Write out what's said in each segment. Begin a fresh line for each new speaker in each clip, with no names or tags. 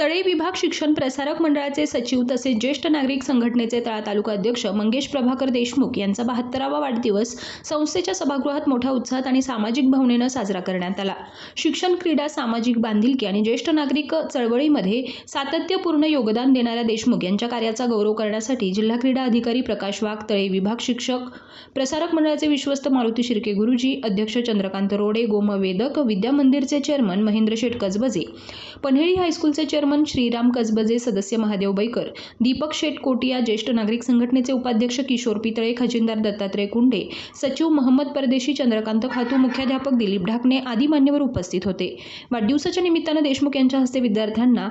तळे विभाग शिक्षण प्रसारक मंडळाचे सचिव तसेच ज्येष्ठ नागरिक संघटनेचे तळा तालुका अध्यक्ष मंगेश प्रभाकर देशमुख यांचा बहात्तरावा वाढदिवस संस्थेच्या सभागृहात मोठ्या उत्साहात आणि सामाजिक भावनेनं साजरा करण्यात आला. शिक्षण क्रीडा सामाजिक बांधिलकी आणि ज्येष्ठ नागरिक चळवळीमध्ये सातत्यपूर्ण योगदान देणाऱ्या देशमुख यांच्या कार्याचा गौरव करण्यासाठी जिल्हा क्रीडा अधिकारी प्रकाश वाघ तळे विभाग शिक्षक प्रसारक मंडळाचे विश्वस्त मारुती शिर्के गुरुजी अध्यक्ष चंद्रकांत रोडे गोमवेदक विद्या मंदिरचे चेअरमन महेंद्र शेठ कसबजे पन्हेळी हायस्कूलचे चेअरमन श्रीराम कसबजे सदस्य महादेव बैकर दीपक शेठ कोटिया ज्येष्ठ नागरिक संघटनेचे उपाध्यक्ष किशोर पितळे खजिनदार दत्तात्रय कुंडे सचिव महम्मद परदेशी चंद्रकांत खातू मुख्याध्यापक दिलीप ढाकणे आदी मान्यवर उपस्थित होते. वाढदिवसाच्या निमित्तानं देशमुख यांच्या हस्ते विद्यार्थ्यांना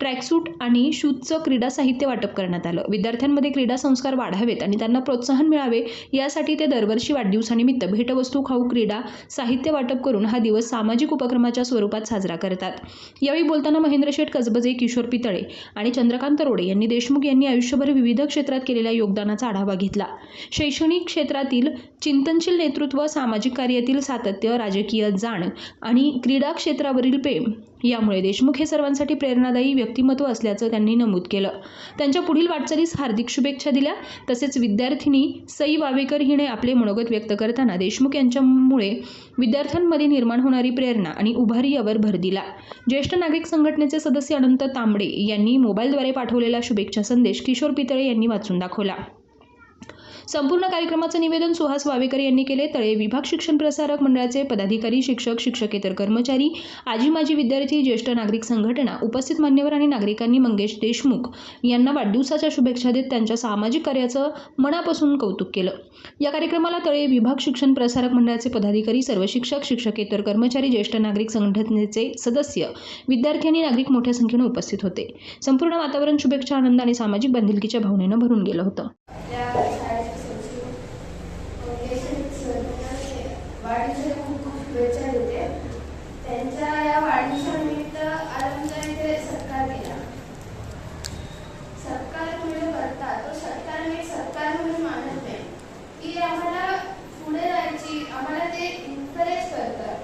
ट्रॅकसूट आणि शूजचं क्रीडा साहित्य वाटप करण्यात आलं. विद्यार्थ्यांमध्ये क्रीडा संस्कार वाढावेत आणि त्यांना प्रोत्साहन मिळावे यासाठी ते दरवर्षी वाढदिवसानिमित्त भेटवस्तू खाऊ क्रीडा साहित्य वाटप करून हा दिवस सामाजिक उपक्रमाच्या स्वरूपात साजरा करतात. यावेळी बोलताना महेंद्र शेठ कसबजे किशोर पितळे आणि चंद्रकांत रोडे यांनी देशमुख यांनी आयुष्यभर विविध क्षेत्रात केलेल्या योगदानाचा आढावा घेतला. शैक्षणिक क्षेत्रातील चिंतनशील नेतृत्व सामाजिक कार्यातील सातत्य राजकीय जाण आणि क्रीडा क्षेत्रावरील प्रेम यामुळे देशमुख हे सर्वांसाठी प्रेरणादायी व्यक्तिमत्व असल्याचं त्यांनी नमूद केलं. त्यांच्या पुढील वाटचालीस हार्दिक शुभेच्छा दिल्या. तसेच विद्यार्थिनी सई वावेकर हिने आपले मनोगत व्यक्त करताना देशमुख यांच्यामुळे विद्यार्थ्यांमध्ये निर्माण होणारी प्रेरणा आणि उभारी यावर भर दिला. ज्येष्ठ नागरिक संघटनेचे सदस्य अनंत तांबडे यांनी मोबाईलद्वारे पाठवलेला शुभेच्छा संदेश किशोर पितळे यांनी वाचून दाखवला. संपूर्ण कार्यक्रमाचं निवेदन सुहास वावेकर यांनी केले. तळे विभाग शिक्षण प्रसारक मंडळाचे पदाधिकारी शिक्षक शिक्षकेतर कर्मचारी आजी माजी विद्यार्थी ज्येष्ठ नागरिक संघटना उपस्थित मान्यवर आणि नागरिकांनी मंगेश देशमुख यांना वाढदिवसाच्या शुभेच्छा देत त्यांच्या सामाजिक कार्याचं मनापासून कौतुक केलं. या कार्यक्रमाला तळे विभाग शिक्षण प्रसारक मंडळाचे पदाधिकारी सर्व शिक्षक शिक्षकेतर कर्मचारी ज्येष्ठ नागरिक संघटनेचे सदस्य विद्यार्थी आणि नागरिक मोठ्या संख्येनं उपस्थित होते. संपूर्ण वातावरण शुभेच्छा आनंद आणि सामाजिक बांधिलकीच्या भावनेनं भरून गेलं होतं
त्या शाळेचे सचिव मंगेश सर वाढदिवसाच्या खूप खूप शुभेच्छा देते. त्यांच्या या वाढदिवसानिमित्त आज आमच्या इथे सत्कार केला. सत्कार तुम्ही करता तो सत्कार मी सत्कार म्हणून मानत नाही. की आम्हाला पुढे जायची आम्हाला ते इन्करेज करतात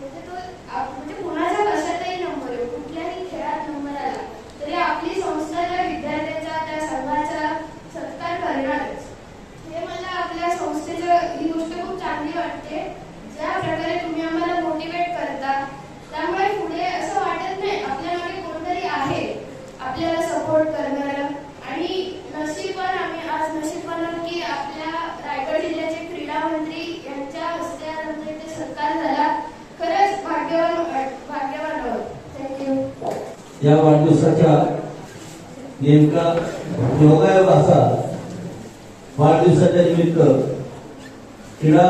म्हणजे तो म्हणजे कुणाच्या कशातही नंबर येऊ कुठल्याही खेळात नंबर आला तरी आपली संस्था त्या विद्यार्थ्याचा त्या संघाचा सत्कार करणारच. हे मला आपल्या संस्थेचं ही गोष्ट खूप चांगली वाटते. ज्या प्रकारे तुम्ही आम्हाला मोटिवेट करता. त्यामुळे पुढे असं वाटत नाही आपल्या मागे कोणतरी आहे आपल्याला सपोर्ट करणार. आणि नशीबवान आम्ही आज नशीबवान की आपल्या रायगड जिल्ह्याचे क्रीडा मंत्री यांच्या हस्ते आमच्या इथे सत्कार झाला. खरंच भाग्यवान भाग्यवान आहोत. थँक्यू
या वाढदिवसाच्या नेमका योगायोग असा वाढदिवसाच्या निमित्त क्रीडा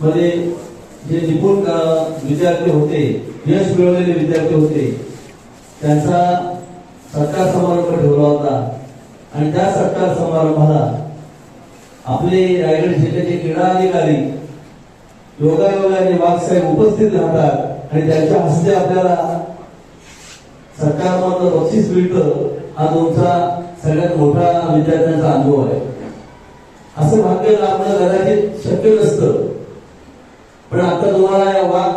मध्ये जे निपुण विद्यार्थी होते यश मिळवलेले विद्यार्थी होते त्यांचा सत्कार समारंभ ठेवला होता. आणि त्या सत्कार समारंभाला आपले रायगड जिल्ह्याचे क्रीडा अधिकारी योगायोगाने वाघसाहेब उपस्थित राहतात आणि त्यांच्या हस्ते आपल्याला सरकारमधलं बक्षीस मिळतं हा तुमचा सगळ्यात मोठा विद्यार्थ्यांचा अनुभव आहे. असं भाग्य लाभणं कदाचित शक्य नसतं. पण आता तुम्हाला या वाघ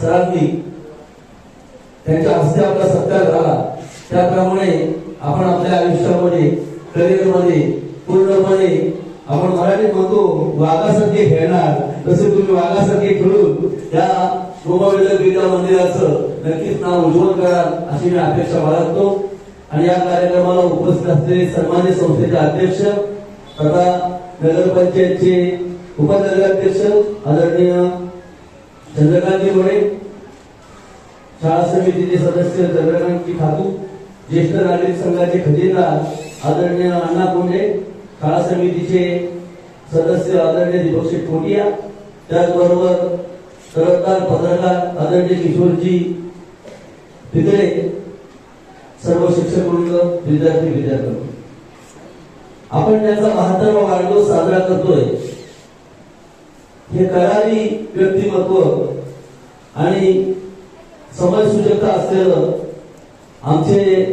सरांनी त्यांच्या हस्ते आपला सत्कार झाला. त्याप्रमाणे आपण आपल्या आयुष्यामध्ये करिअरमध्ये पूर्णपणे आपण मराठीत म्हणतो वाघासारखे खेळणार. तसे तुम्ही वाघासारखे खेळून त्या गोमाविल क्रीडा मंदिराचं नक्कीच नाव उज्ज्वल करा अशी मी अपेक्षा बाळगतो. आणि या कार्यक्रमाला उपस्थित असलेले सन्मान्य संस्थेचे अध्यक्ष तथा नगरपंचायतचे उपनगराध्यक्ष आदरणीय चंद्रकांतजी मोरे शाळा समितीचे सदस्य चंद्रकांतजी खातू ज्येष्ठ नागरिक संघाचे खजिनदार आदरणीय अण्णा कोंडे शाळा समितीचे सदस्य आदरणीय दीपक शेठ कोटिया त्याचबरोबर सरदार पत्रकार आदरणीय किशोरजी तिकडे सर्व शिक्षक वृंद विद्यार्थी विद्यार्थी आपण त्यांचा बहात्तरवा वाढदिवस साजरा करतोय. हे करारी व्यक्तिमत्व आणि समाजसूचकता असलेलं आमचे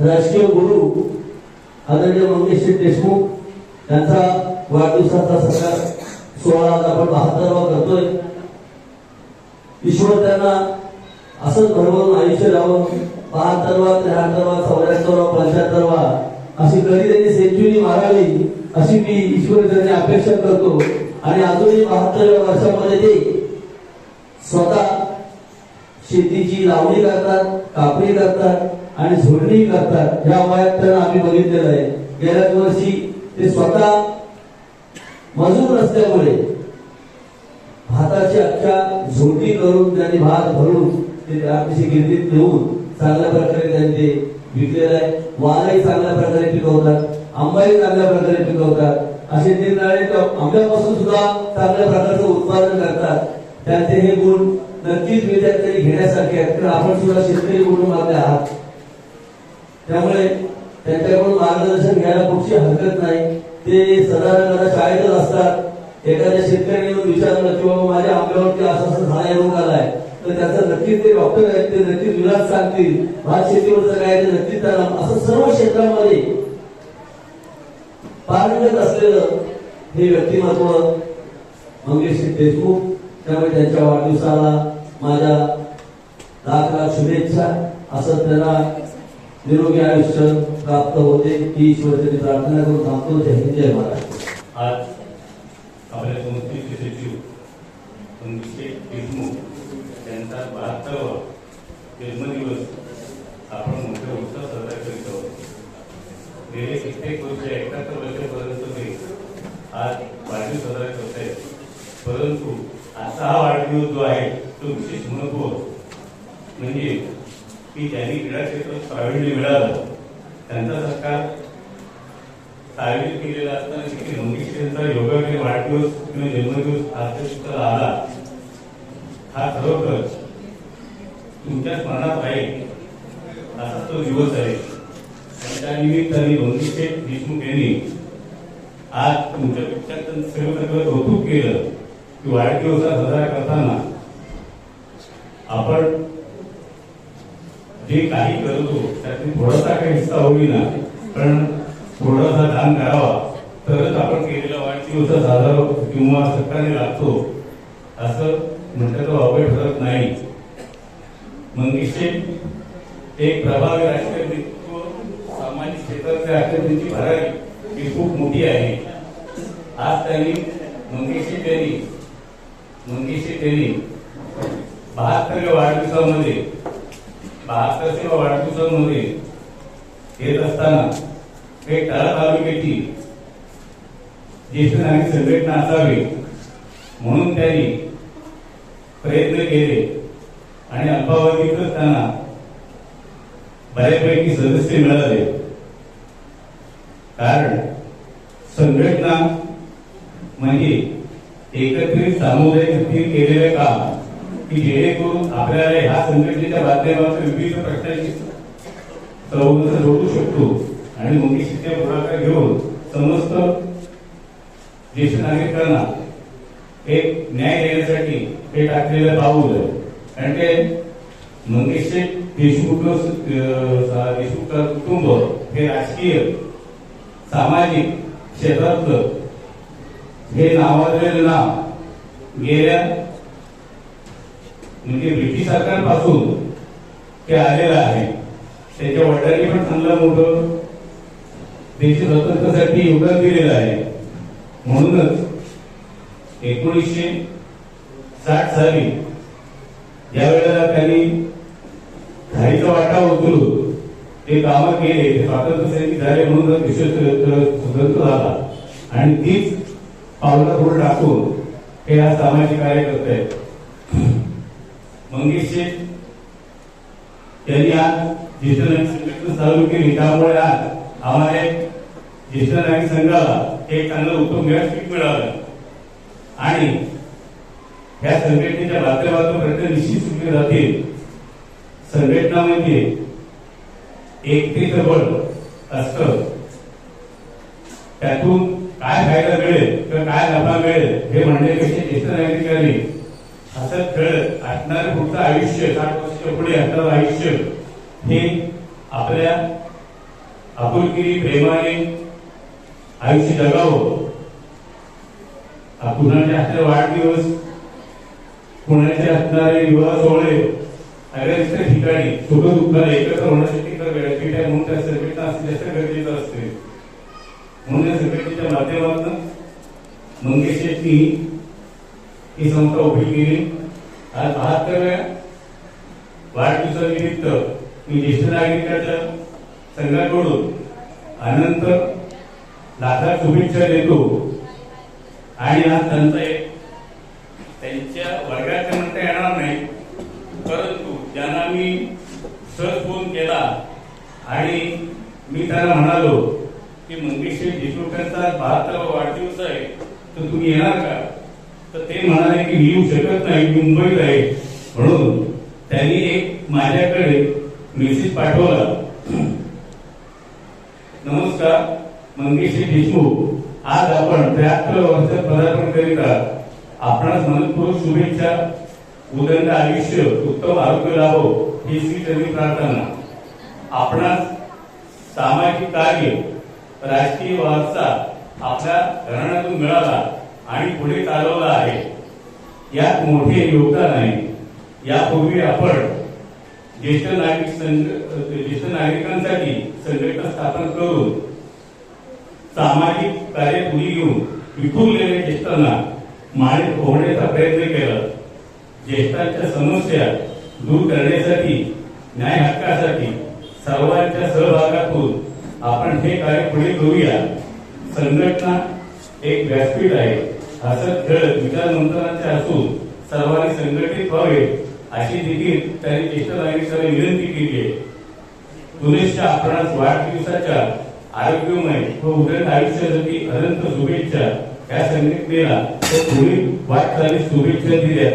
राजकीय गुरु आदरणीय मंगेश देशमुख यांचा वाढदिवसाचा सगळा सोहळा आज आपण बहात्तरवा करतोय. ईश्वर त्यांना असंच घडवून आयुष्य लावून बहात्तरवा त्र्याहत्तरवा चौऱ्याहत्तरवा पंच्याहत्तरवा अशी कधी त्यांनी सेंच्युरी मारावी अशी मी ईश्वर त्यांनी अपेक्षा करतो. आणि अजूनही बहात्तर वर्षामध्ये ते स्वतः शेतीची लावणी करतात कापणी करतात आणि झोडणी करतात. या वयात त्यांना आम्ही बघितलेलं आहे. गेल्याच वर्षी ते स्वतः मजूर रस्त्यामुळे भाताची अख्ख्या झोटी करून त्यांनी भात भरून ते आमच्या गिरणीत नेऊन चांगल्या प्रकारे त्यांनी ते विकलेलं आहे. वालही चांगल्या प्रकारे पिकवतात. आंबाही चांगल्या प्रकारे पिकवतात. असे निरनिराळे त्या आंब्यापासून सुद्धा चांगल्या प्रकारचं उत्पादन करतात. त्यांचे हे गुण नक्कीच विद्यार्थ्यांनी घेण्यासारखे आहेत कारण आपण सुद्धा शेतकरी कुटुंबातले आहात. त्यामुळे त्यांच्याकडून मार्गदर्शन घ्यायला कुठची हरकत नाही. ते सदा शाळेतच असतात. एखाद्या शेतकऱ्याने येऊन विचारलं किंवा माझ्या आंब्यावरती असं असं झाला रोग आलाय तर त्याचा नक्कीच ते डॉक्टर आहेत ते नक्कीच विलास सांगतील. भात शेतीवरचं काय ते नक्कीच त्यांना असं सर्व क्षेत्रामध्ये पारंगत असलेलं हे व्यक्तिमत्व मंगेश देशमुख त्यामुळे त्यांच्या वाढदिवसाला माझ्या लाख लाख शुभेच्छा. असं त्यांना निरोगी आयुष्य प्राप्त होते ही ईश्वरची प्रार्थना करून थांबतो. जय हिंद जय महाराष्ट्र
आज आपल्या संस्थेचे सचिव संदीप देशमुख यांचा बहात्तरावा जन्मदिवस आपण मोठ्या उत्साह साजरा करीत आहोत गेले कित्येक वर्ष एकाहत्तर वर्षापर्यंत ते आज वाढदिवस साजरा करत आहेत परंतु आजचा हा वाढदिवस जो आहे तो विशेष महत्त्व म्हणजे की ज्यांनी क्रीडा क्षेत्रात प्रावीण्य मिळालं. त्यांचा सरकार सार्वजनिक केलेला असताना देखील योगा योगाकडे वाढदिवस किंवा जन्मदिवस आजच्या आला हा खरोखर तुमच्या स्मरणात राहील असा तो दिवस आहे. आणि त्या निमित्ताने मंगेशे देशमुख यांनी आज तुमच्या पेक्षा सर्व सगळं कौतुक केलं. की वाढदिवस हा साजरा करताना आपण जे काही करतो त्यातून थोडासा काही हिस्सा होईना पण थोडासा दान करावा. तरच आपण केलेला वाढदिवस हा साजरा किंवा सत्काराने लागतो. असं म्हटलं तर अवघड ठरत नाही. मंगेशचे एक प्रभावी राजकीय नेतृत्व सामाजिक क्षेत्रातल्या अत्यंतीची भरारी ही खूप मोठी आहे. आज त्यांनी मंगेशी त्यांनी मंगेशी त्यांनी बहात्तरव्या वाढदिवसामध्ये बहात्तरच्या वाढदिवसामध्ये येत असताना हे टाळा तालुक्याची ज्येष्ठ नागरिक संघटना असावी म्हणून त्यांनी प्रयत्न केले आणि अल्पावधीतच त्यांना बऱ्यापैकी सदस्य मिळाले. कारण संघटना म्हणजे एकत्रित सामुदायिक स्थिर केलेले काम की जेणेकरून आपल्याला ह्या संघटनेच्या माध्यमातून विविध प्रश्नांची संबंध जोडू शकतो आणि मंगेशीच्या पुढाकार घेऊन समस्त ज्येष्ठ नागरिकांना एक न्याय देण्यासाठी हे टाकलेलं पाऊल आहे. कारण ते मंगेशचे देशमुख देशमुख कुटुंब हे राजकीय सामाजिक क्षेत्रातलं हे नावाजलेलं नाव गेल्या म्हणजे ब्रिटिश सरकारपासून ते आलेलं आहे. त्याच्या वडिलांनी पण चांगलं मोठं देश स्वातंत्र्यासाठी योगदान दिलेलं आहे. म्हणूनच एकोणीसशे साठ साली ज्या वेळेला त्यांनी घाईचा वाटा उचलून ते कामं केले स्वातंत्र्य सैनिक झाले म्हणून देश स्वतंत्र झाला. आणि तीच पावलं पुढे टाकून हे आज सामाजिक कार्यकर्ते करत आहेत मंगेशचे यांनी आज ज्येष्ठ नागरिक संघटना चालू केली. त्यामुळे आज आम्हाला एक ज्येष्ठ नागरिक संघाला एक चांगलं उत्तम व्यासपीठ मिळालं. आणि या संघटनेच्या माध्यमातून प्रयत्न निश्चित सुटले जातील. संघटना म्हणजे एकतेचं बळ असत. त्यातून काय फायदा मिळेल किंवा काय नफा मिळेल हे म्हणण्यापेक्षा ज्येष्ठ नागरिकांनी असं खेळत असणारं पुढचं आयुष्य साठ वर्षाच्या पुढे असणारं आयुष्य हे आपल्या आपुलकी प्रेमाने आयुष्य जगावं. कुणाचे असणारे वाढदिवस कुणाचे असणारे विवाह सोहळे अगदी ठिकाणी सुख दुःखाला एकत्र होण्यासाठी म्हणून त्या सर्वेक्षण असते जास्त गरजेचं असते. म्हणून या संघटनेच्या माध्यमातून मंगेश शेट्टी ही संस्था उभी केली. आज बहात्तरव्या वाढदिवसानिमित्त मी ज्येष्ठ नागरिकांच्या संघाकडून अनंत लाखात शुभेच्छा देतो. आणि आज त्यांचा एक त्यांच्या वर्गात म्हणता येणार नाही परंतु ज्यांना मी सहज फोन केला आणि मी त्यांना म्हणालो की मंगेशजी देशमुखांचा बहात्तरावा वाढदिवस आहे तर तुम्ही येणार का? तर ते म्हणाले की मी येऊ शकत नाही मुंबईत आहे. म्हणून त्यांनी एक माझ्याकडे मेसेज पाठवला. नमस्कार मंगेशजी देशमुख. आज आपण त्र्याहत्तर वर्ष पदार्पण करीत आहात. आपणास मनपूर्वक शुभेच्छा. उदंड आयुष्य उत्तम आरोग्य लाभो ही श्री चरणी प्रार्थना. आपणास सामाजिक कार्य राजकीय वारसा आपल्या घराण्यातून मिळाला आणि पुढे चालवला आहे. यात मोठे योगदान आहे. यापूर्वी आपण ज्येष्ठ नागरिक संघ ज्येष्ठ नागरिकांसाठी संघटना स्थापन करून सामाजिक कार्य पुढे घेऊन विखुरलेल्या ज्येष्ठांना माणिक होण्याचा प्रयत्न केला. ज्येष्ठांच्या समस्या दूर करण्यासाठी न्याय हक्कासाठी सर्वांच्या सहभागातून आपण हे कार्य पुढे करूया. संघटना एक व्यासपीठ आहे. असं खेळत विचार मंथनाचे असून सर्वांनी संघटित व्हावे अशी देखील त्यांनी ज्येष्ठ नागरिकांना विनंती केली आहे. पुनश्च आपणास वाढदिवसाच्या आरोग्यमय व उदंड आयुष्यासाठी अनंत शुभेच्छा. या संघटनेला व पुढील वाटचाली शुभेच्छा दिल्या.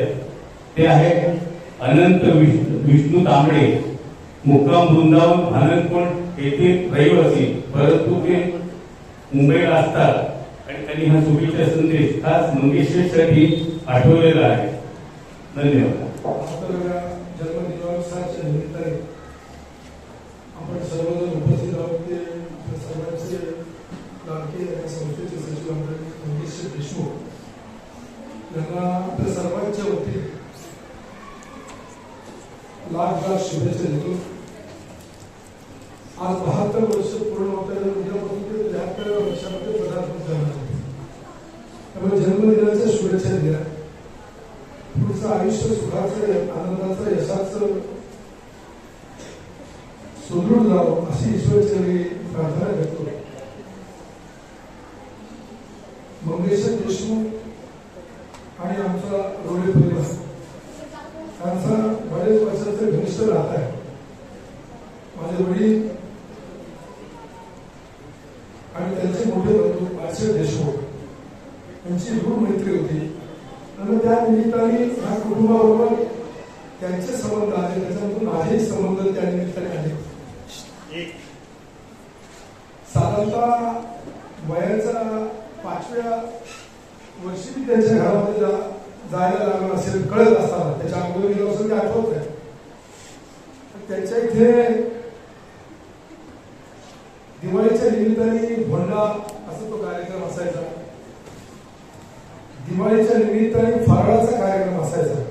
ते आहेत अनंत विष्णू विष्णू तांबडे मुक्काम वृंदावन आनंदकोट येथील रहिवासी परंतु ते मुंबईला असतात. आणि त्यांनी हा शुभेच्छा संदेश खास मंगेशसाठी आठवलेला आहे. धन्यवाद.
आपण सर्वजण उपस्थित आहोत. ते आपल्या सर्वांचे लाडके या संस्थेचे सचिव मंगेश देशमुख. यांना आपल्या सर्वांच्या वतीने लाख लाख शुभेच्छा देतो. आज बहात्तर वर्ष पूर्ण होत आहे उद्यापासून ते त्र्याहत्तराव्या वर्षामध्ये पदार्पण झाला. त्यामुळे जन्मदिनाच्या शुभेच्छा दिल्या पुढचं आयुष्य सुखाचं आनंदाचं यशाचं सुदृढ जावं अशी ईश्वरचरणी प्रार्थना करतो मंगेश देशमुख आणि आमचा रोडे परिवार त्यांचा बरेच वर्षाचं घनिष्ठ राहत आहे माझे वडील आणि त्यांचे मोठे बंधू बादशाह देशमुख यांची रूढ मैत्री होती आणि त्या निमित्ताने ह्या कुटुंबाबरोबर त्यांचे संबंध आले त्याच्यानंतर माझेही संबंध त्या निमित्ताने आले साधारणतः वयाच्या पाचव्या वर्षी मी त्यांच्या घरामध्ये जायला लागलं असेल कळत असताना त्याच्या अगोदर गेलो असेल ते आठवत आहे त्यांच्या इथे दिवाळीच्या निमित्ताने भोंडा असा तो कार्यक्रम असायचा. दिवाळीच्या निमित्ताने फराळाचा कार्यक्रम असायचा.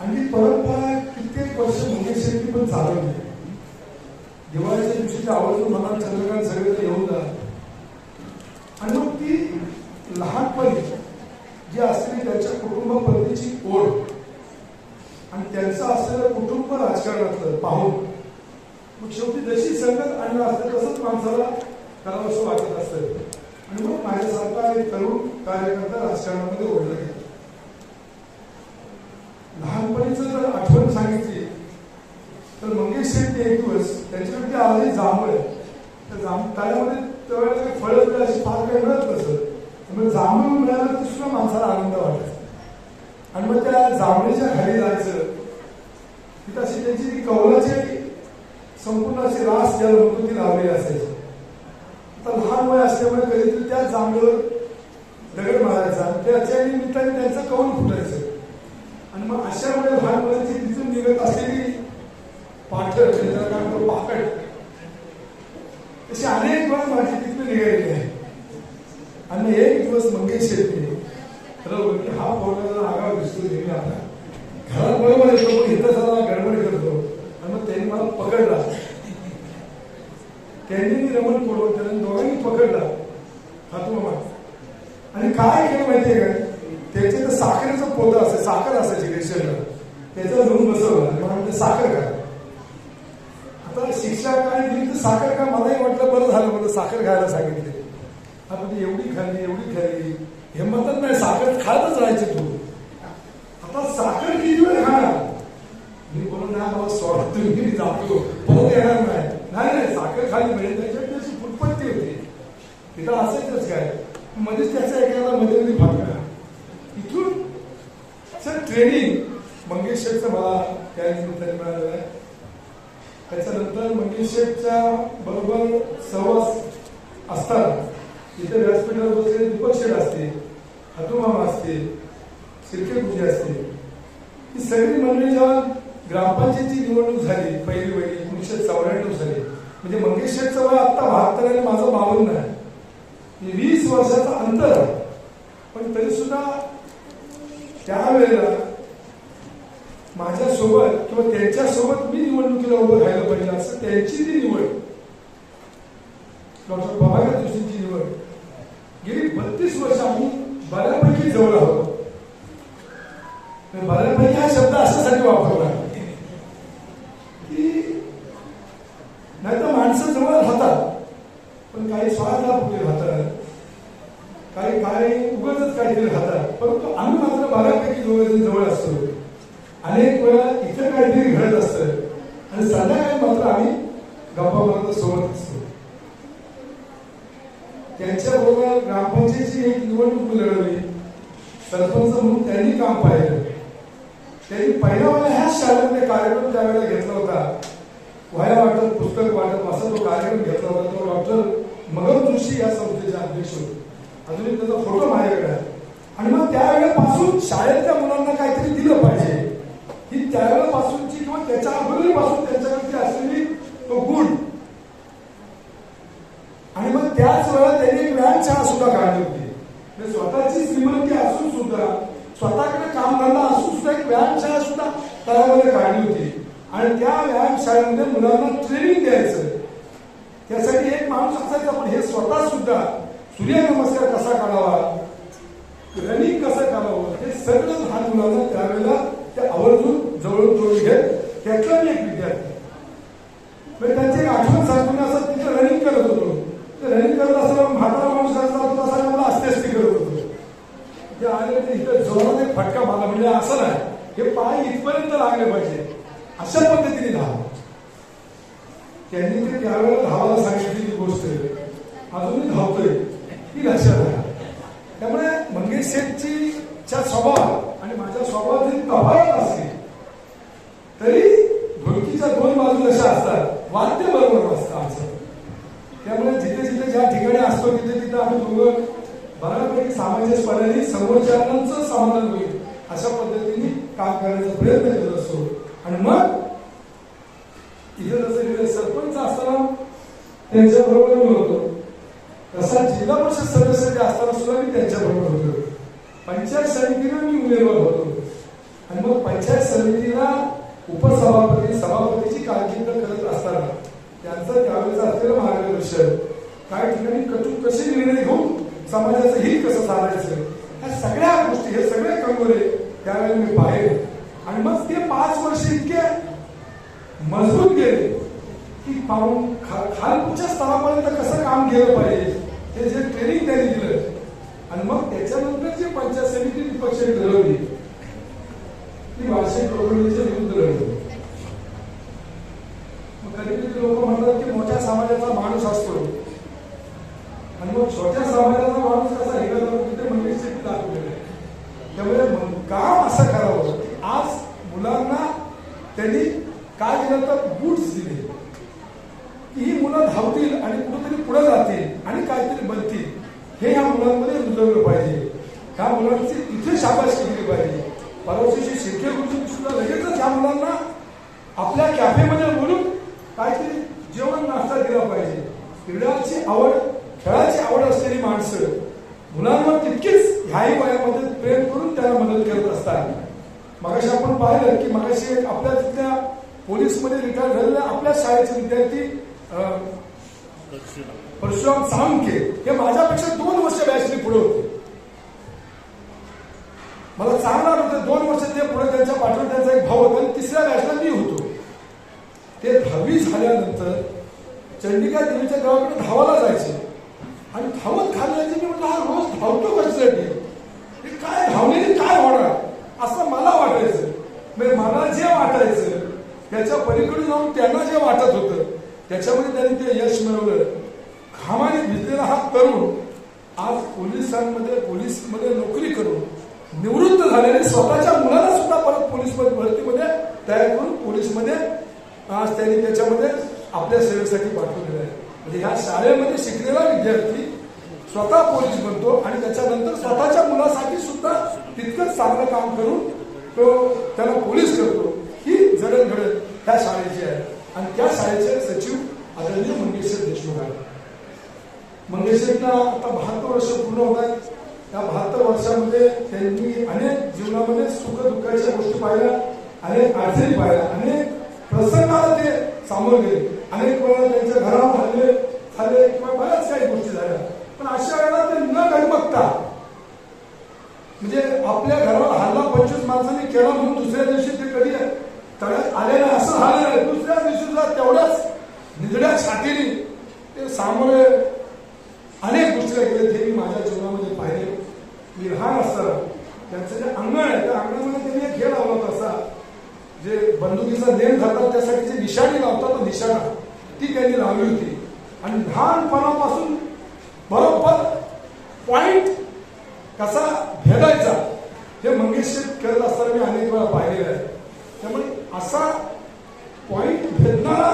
आणि परंपरा कित्येक वर्ष मुकेश शेट्टी पण चालवली. दिवाळीच्या दिवशी आवडून आवर्जून मनात चंद्रकांत सगळे येऊन जातात. लहानपणी जी असलेली त्यांच्या कुटुंबाप्रतीची ओढ. आणि त्यांचं असलेलं कुटुंब राजकारणातलं पाहून मग शेवटी जशी संगत आणलं असतं तसंच माणसाला करावं असं वाटत असतं. आणि मग माझ्यासारखा एक तरुण कार्यकर्ता राजकारणामध्ये ओढला गेला. लहानपणीच जर आठवण सांगितली तर मंगेश शेट्टी एक दिवस त्यांच्याकडे आले जांभळ आहे. त्या जांभ त्यामध्ये त्यावेळेला काही फळं अशी फार काही मिळत नसत. त्यामुळे जांभूळ मिळालं तर सुद्धा माणसाला आनंद वाटायचा आणि मग त्या जांभळीच्या खाली जायचं. तिथं अशी त्यांची ती कौलाची संपूर्ण अशी रास त्या म्हणतो ती लावलेली असायची. आता लहान वय असल्यामुळे कधीतरी त्या जांभळीवर दगड मारायचा आणि त्याच्या निमित्ताने त्यांचं कौल फुटायचं. आणि मग अशा वेळेस लहान मुलांची तिथून निघत असलेली पाठ त्याला काय म्हणतो पाकट अशी अनेक वेळा माझी तिथून निघालेली आहे आणि एक दिवस मंगेश शेट्टी ठरवलं की हा पोरगा आगाव दिसतो नेहमी आपला घरात बरोबर येतो पण इथं सगळा गडबड करतो आणि मग त्यांनी मला पकडला त्यांनी मी रमण कोडवत त्याला दोघांनी पकडला हातू आणि काय केलं माहितीये का त्याचे तर साखरेचं पोतं असे साखर असायची रेशनला त्याचा घेऊन बसवलं मला साखर काय आता शिक्षा काय दिली तर साखर का मलाही वाटलं बरं झालं मला साखर खायला सांगितली आता एवढी खाल्ली एवढी खाल्ली. हे म्हणतात नाही साखर खातच राहायचे तू. आता साखर किती वेळ खाणार? मी बोलून ना बाबा सोडा तुम्ही मी जातो. परत येणार नाही. नाही नाही साखर खाली मिळेल त्याच्यात त्याची फुटपत्ती होती तिथं असायचंच काय? मध्येच त्याचा एखादा मध्ये मध्ये फाटका इथून सर ट्रेनिंग मंगेश मला त्या निमित्ताने मिळालेलं आहे. त्याच्यानंतर मंगेशेठच्या बरोबर सहवास असताना इथं व्यासपीठावर बसलेले दीपक शेठ असतील हतुमामा असतील शिर्के पूजा असतील ही सगळी मंडळी जेव्हा ग्रामपंचायतची निवडणूक झाली पहिली वेळी एकोणीसशे चौऱ्याण्णव साली म्हणजे मंगेश शेठचं वय आता बहात्तर आणि माझं बावन्न आहे. वीस वर्षाचं अंतर आहे. पण तरी सुद्धा त्यावेळेला माझ्यासोबत किंवा त्यांच्यासोबत मी निवडणुकीला उभं राहिलं पाहिजे असं त्यांची ती निवड डॉक्टर प्रभाकर जोशींची निवड गेली बत्तीस वर्ष आम्ही बऱ्यापैकी जवळ आहोत. बऱ्यापैकी हा शब्द अशासाठी वापरला. की नाही तर माणसं जवळ राहतात पण काही स्वार्थापुढे राहतात? काही काही उगतच काहीतरी राहतात. परंतु आम्ही मात्र बऱ्यापैकी जवळ जवळ असतो अनेक वेळा इथं काहीतरी घडत असतं. आणि संध्याकाळी मात्र आम्ही गप्पा मारत सोबत असतो. त्यांच्या बरोबर ग्रामपंचायतीची एक निवडणूक लढवली. सरपंच म्हणून त्यांनी काम पाहिलं. त्यांनी पहिला मला ह्याच शाळेमध्ये कार्यक्रम त्यावेळेला घेतला होता. वह्या वाटत पुस्तक वाटप असा तो कार्यक्रम घेतला होता. तो डॉक्टर मगन जोशी या संस्थेचे अध्यक्ष होते. अजूनही त्याचा फोटो माझ्याकडे आहे. आणि मग त्यावेळेपासून शाळेतल्या मुलांना काहीतरी दिलं पाहिजे. ही त्यावेळेपासूनची किंवा त्याच्या अगोदरपासून त्यांच्याकडची असलेली तो गुण. आणि मग त्याच वेळेला त्यांनी शाळा सुद्धा काढली होती म्हणजे स्वतःची श्रीमंती असून सुद्धा स्वतःकडे कामधंदा असून सुद्धा एक व्यायाम शाळा सुद्धा तळामध्ये काढली होती. आणि त्या व्यायाम शाळेमध्ये मुलांना ट्रेनिंग द्यायचं. त्यासाठी एक माणूस असायचा पण हे स्वतः सुद्धा सूर्यनमस्कार कसा काढावा रनिंग कसं करावं हे सगळं लहान मुलांना त्यावेळेला ते आवर्जून जवळून जोडून घेत त्यातला मी एक विद्यार्थी. म्हणजे त्यांची एक आठवण सांगून असं तिथं रनिंग करत होतो. रनिंग करत असताना म्हातारा माणूस असला होता मला असते असते करत होतो. ते आले ते इथं जोरात एक फटका मारला. म्हणजे असं नाही. हे पाय इथपर्यंत लागले पाहिजे. अशा पद्धतीने धाव त्यांनी ते त्यावेळेला धावायला सांगितलेली गोष्ट. अजूनही धावतोय. ही लक्षात आहे त्यामुळे मंगेश शेठची च्या स्वभाव आणि माझ्या स्वभावात तफावत असली तरी ढोलकीच्या दोन बाजू जशा असतात वाद्य बरोबर असतं आमचं त्यामुळे जिथे जिथे ज्या ठिकाणी असतो तिथे तिथे आम्ही दोघं बऱ्यापैकी सामंजस्यपणाने समोरच्यांचं समाधान होईल. अशा पद्धतीने काम करण्याचा प्रयत्न करत असतो. आणि मग इथे जसं सरपंच असताना त्यांच्या बरोबर मी होतो. तसा जिल्हा परिषद सदस्य जे असताना सुद्धा मी त्यांच्या बरोबर होतो. पंचायत समितीला मी उमेदवार होतो. आणि मग पंचायत समितीला उपसभापती सभापतीची कारकीर्द करत असताना त्यांचं त्यावेळेस असलेलं मार्गदर्शन. काही ठिकाणी कटून कसे निर्णय घेऊन समाजाचं हित कसं साधायचं? या सगळ्या गोष्टी हे सगळे कंगोरे त्यावेळेला मी पाहिले आणि मग ते पाच वर्ष इतके मजबूत गेले की पाहून खा- खालच्या स्तरापर्यंत कसं काम केलं पाहिजे हे जे ट्रेनिंग त्यांनी दिलं. आणि मग त्याच्यानंतर जे पंचायत समिती विपक्ष ठरवली ती वार्षिक लोकनीच्या विरुद्ध लढली मग कधी कधी लोक म्हणतात की मोठ्या समाजाचा माणूस असतो. आणि मग छोट्या समाजाचा माणूस कसा हे करतो तिथे मंदिर शेती दाखवलेलं आहे त्यामुळे मग काम असं करावं की आज मुलांना त्यांनी काय दिलं तर बूट्स दिले की ही मुलं धावतील आणि कुठेतरी पुढे जातील आणि काहीतरी बनतील हे ह्या मुलांमध्ये रुजवलं पाहिजे ह्या मुलांची इथे शाबासकी केली पाहिजे परवा दिवशी शिर्के गुरुजी सुद्धा लगेचच ह्या मुलांना आपल्या कॅफेमध्ये बोलून काहीतरी जेवण नाश्ता दिला पाहिजे क्रीडाची आवड खेळाची आवड असलेली माणसं मुलांवर तितकीच ह्याही वयामध्ये प्रेम करून त्याला मदत करत असतात. मगाशी आपण पाहिलं की मगाशी एक आपल्या तिथल्या पोलीसमध्ये रिटायर झालेल्या आपल्या शाळेचे विद्यार्थी परशुराम सामके हे माझ्यापेक्षा दोन वर्ष बॅचने पुढे होते. मला चांगला होतं दोन वर्ष ते पुढे त्यांच्या पाठवून त्यांचा एक भाव होता आणि तिसऱ्या बॅचला मी होतो. ते दहावी झाल्यानंतर चंडिका देवीच्या गावाकडे धावायला जायचे. आणि धावत खाली मी म्हटलं हा रोज धावतो कशासाठी हे काय धावलेली काय होणार? असं मला वाटायचं. म्हणजे मला जे वाटायचं त्याच्या पलीकडे जाऊन त्यांना जे वाटत होतं त्याच्यामध्ये त्यांनी ते यश मिळवलं. घामाने भिजलेला हा तरुण आज पोलिसांमध्ये पोलीसमध्ये नोकरी करून निवृत्त झालेले स्वतःच्या मुलाला सुद्धा परत पोलीस भरतीमध्ये तयार करून पोलीसमध्ये आज त्यांनी त्याच्यामध्ये आपल्या सेवेसाठी पाठवलेलं आहे. म्हणजे ह्या शाळेमध्ये शिकलेला विद्यार्थी स्वतः पोलीस बनतो आणि त्याच्यानंतर स्वतःच्या मुलासाठी सुद्धा तितकंच चांगलं काम करून तो त्याला पोलीस करतो. ही जडणघडण त्या शाळेची आहे. आणि त्या शाळेचे सचिव आदरणीय मंगेशर देशमुख आहेत. मंगेशरना आता बहात्तर वर्ष पूर्ण होत आहेत. त्या बहात्तर वर्षामध्ये त्यांनी अनेक जीवनामध्ये सुख दुःखाच्या गोष्टी पाहिल्या अनेक अडचणी पाहिल्या अनेक प्रसंगाला ते सामोरे गेले. अनेक वेळा त्यांच्या घरावर हल्ले झाले किंवा बऱ्याच काही गोष्टी झाल्या. पण अशा वेळेला ते न गडबगता म्हणजे आपल्या घरावर हल्ला पंचवीस माणसांनी केला म्हणून दुसऱ्या दिवशी ते कधी तळ्यात आले नाही असं झालं नाही. दुसऱ्या दिवशी सुद्धा तेवढ्याच निधड्या छातीने ते सामोरे अनेक गोष्टी गेले. ते मी माझ्या जीवनामध्ये पाहिले. मी लहान असताना त्यांचं जे अंगण आहे त्या अंगणामध्ये त्यांनी एक खेळ लावला होता असा जे बंदुकीचा नेम घालतात त्यासाठी जे निशाणी लावतात तो निशाणा. ती त्यांनी लावली होती. आणि लहानपणापासून बरोबर पॉइंट कसा भेदायचा हे मंगेश करत असताना मी अनेक वेळा पाहिलेलं आहे. त्यामुळे असा पॉइंट भेदणारा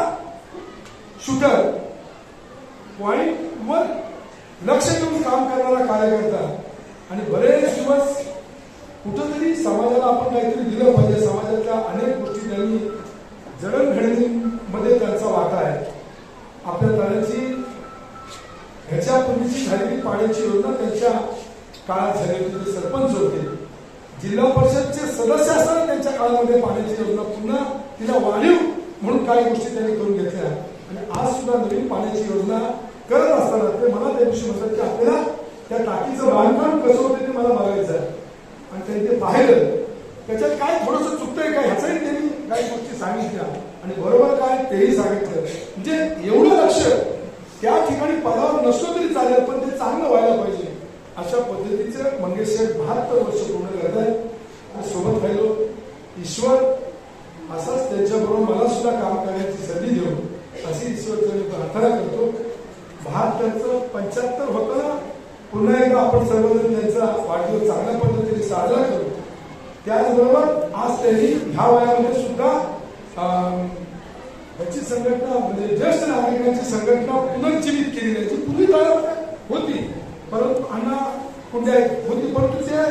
शूटर पॉइंट वर लक्ष देऊन काम करणारा कार्यकर्ता आणि बरेच दिवस कुठंतरी समाजाला आपण काहीतरी दिलं पाहिजे समाजातल्या जडणघडणीमध्ये त्यांचा वाटा आहे. आपल्या तळ्याची ह्याच्या पूर्वीची झालेली पाण्याची योजना त्यांच्या काळात झाली होती. ते सरपंच होते. जिल्हा परिषदचे सदस्य असताना त्यांच्या काळामध्ये पाण्याची योजना पुन्हा तिला वाढीव म्हणून काही गोष्टी त्यांनी करून घेतल्या. आणि आज सुद्धा नवीन पाण्याची योजना करत असताना ते मला त्या दिवशी म्हणतात की आपल्याला त्या टाकीचं बांधकाम कसं होतं ते मला बघायचं आहे. आणि त्यांनी ते पाहिलं त्याच्यात काय थोडंसं चुकतंय काय ह्याचाही त्यांनी काही गोष्टी सांगितल्या. आणि बरोबर काय तेही सांगितलं. म्हणजे एवढं लक्ष त्या ठिकाणी पदावर नसलो तरी चालेल पण ते चांगलं व्हायला पाहिजे. अशा पद्धतीचं मंगेश साहेब बहात्तर वर्ष पूर्ण करत आहेत. आणि सोबत राहिलो ईश्वर. असाच त्यांच्याबरोबर मला सुद्धा काम करण्याची संधी देऊ अशी ईश्वरचं मी प्रार्थना करतो. बहात्तरचं पंच्याहत्तर होतं पुन्हा एकदा आपण सर्वजण त्यांचा वाढदिवस चांगल्या पद्धतीने साजरा करू. त्याचबरोबर आज त्यांनी ह्या वयामध्ये सुद्धा ह्याची संघटना म्हणजे ज्येष्ठ नागरिकांची संघटना पुनर्जीवित केली जायची पूर्वी होती. परंतु अण्णा कुंड्या होती. परंतु ते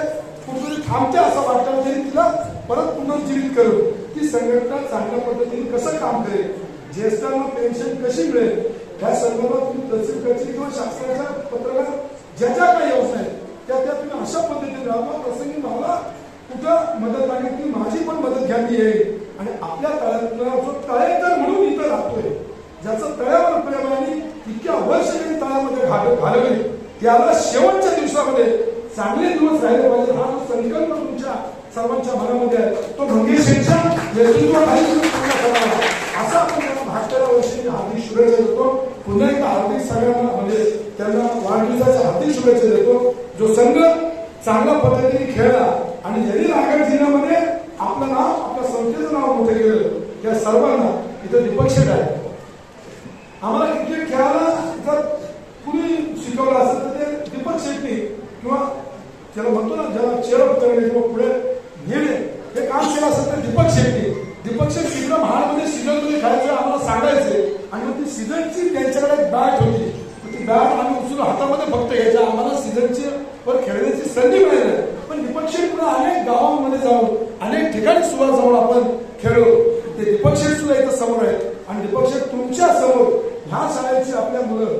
कुठेतरी थांबते असं वाटतं तरी तिला परत पुनर्जीवित करू. ती संघटना चांगल्या पद्धतीने कसं काम करेल? ज्येष्ठांना पेन्शन कशी मिळेल? या संदर्भात तुम्ही तहसील कचेरी किंवा शासनाच्या पत्रकार ज्या ज्या काही योजना आहेत त्या त्या तुम्ही अशा पद्धतीने राबवा. प्रसंगी मला कुठं मदत लागेल ती माझी पण मदत घ्यावी येईल आणि आपल्या तळ्यातला जो तळेकर म्हणून इथं राहतोय. ज्याचं तळ्यावर प्रेम आहे इतक्या वर्ष त्यांनी तळ्यामध्ये घाल घालवली त्याला शेवटच्या दिवसामध्ये चांगले दिवस राहिले पाहिजे. हा जो संकल्प तुमच्या सर्वांच्या मनामध्ये आहे तो मंगेश नेतृत्वाखाली करावा असा आपण त्यांना बहात्तरा वर्षी हार्दिक शुभेच्छा देतो. पुन्हा एकदा हार्दिक सगळ्यांना म्हणजे त्यांना वाढदिवसाच्या हार्दिक शुभेच्छा देतो. जो संघ चांगल्या पद्धतीने खेळला आणि जरी रायगड जिल्ह्यामध्ये आपलं नाव आपल्या संस्थेचं नाव मोठं केलं. त्या सर्वांना इथं दीपक शेट आहे आम्हाला क्रिकेट खेळायला जर कुणी शिकवलं असेल तर ते दीपक शेट्टी किंवा त्याला म्हणतो ना ज्याला चेअरअप करणे किंवा पुढे नेणे हे काम केलं असेल तर दीपक शेट्टी दीपक शेट तिकडं महाडमध्ये सीझनमध्ये खेळायचं आम्हाला सांगायचे आणि मग ती सीझनची त्यांच्याकडे बॅट होती ती बॅट आम्ही उचलून हातामध्ये फक्त यायच्या आम्हाला सीझनची वर खेळण्याची संधी मिळाली नाही. पण दीपक शेट्टी पुढे अनेक गावांमध्ये जाऊन अनेक ठिकाणी सुद्धा जाऊन आपण खेळलो. ते दीपक शेठ सुद्धा इथं समोर आहेत. आणि दीपक शेठ तुमच्यासमोर ह्या शाळेची आपल्या मुलं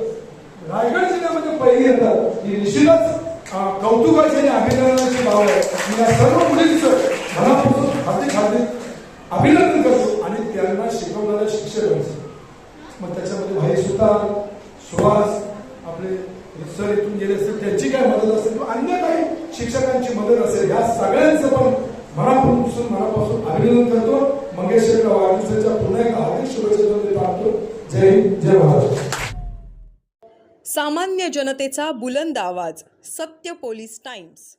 रायगड जिल्ह्यामध्ये पहिली येतात. ही निश्चितच कौतुकाची आणि अभिनंदनाची भाव आहे या सर्व मुलींचं मनापासून हार्दिक हार्दिक अभिनंदन करतो आणि त्यांना शिकवणाऱ्या शिक्षकांचं मग त्याच्यामध्ये भाई सुतार सुहास आपले सर इथून गेले असतील त्यांची काय मदत असेल किंवा अन्य काही शिक्षकांची मदत असेल या सगळ्यांचं पण मनापासून मनापासून अभिनंदन करतो मंगेश शेखर वाढदिवसाच्या पुन्हा एकदा हार्दिक शुभेच्छा देतो टाकतो जय हिंद जय महाराष्ट्र
सामान्य जनतेचा बुलंद आवाज सत्य पोलीस टाइम्स.